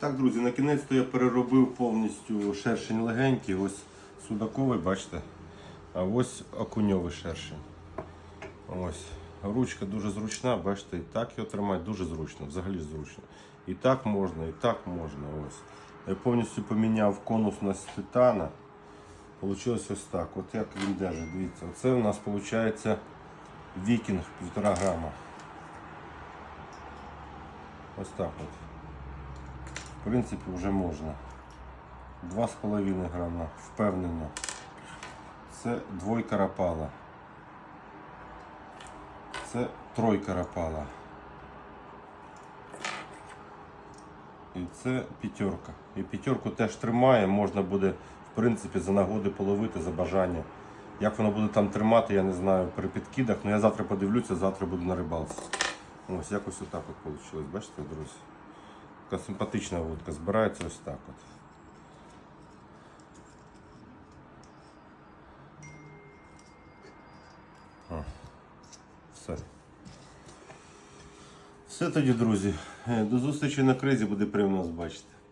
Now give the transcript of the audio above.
Так, друзі, на кінець то я переробив повністю шершень легенький. Ось судаковий, бачите. А ось окуньовий шершень. Ось. Ручка дуже зручна, бачите, і так його тримати дуже зручно, взагалі зручно. І так можна, і так можна. Ось. Я повністю поміняв конусність титана. Получилось ось так. От як він держить, дивіться. Оце у нас виходить вікінг 1,5 грама. Ось так от. В принципі, вже можна. 2,5 грама, впевнено. Це двойка рапала. Це тройка рапала. І це п'ятерка. І п'ятерку теж тримає, можна буде, в принципі, за нагоди половити за бажання. Як воно буде там тримати, я не знаю при підкидах, але я завтра подивлюся, завтра буду на рибалці. Ось якось отак от вийшло. Бачите, друзі? Така симпатична вудка, збирається ось так от. О, Все. Все тоді, друзі. Е, До зустрічі на кризі, буде приємно вас бачити.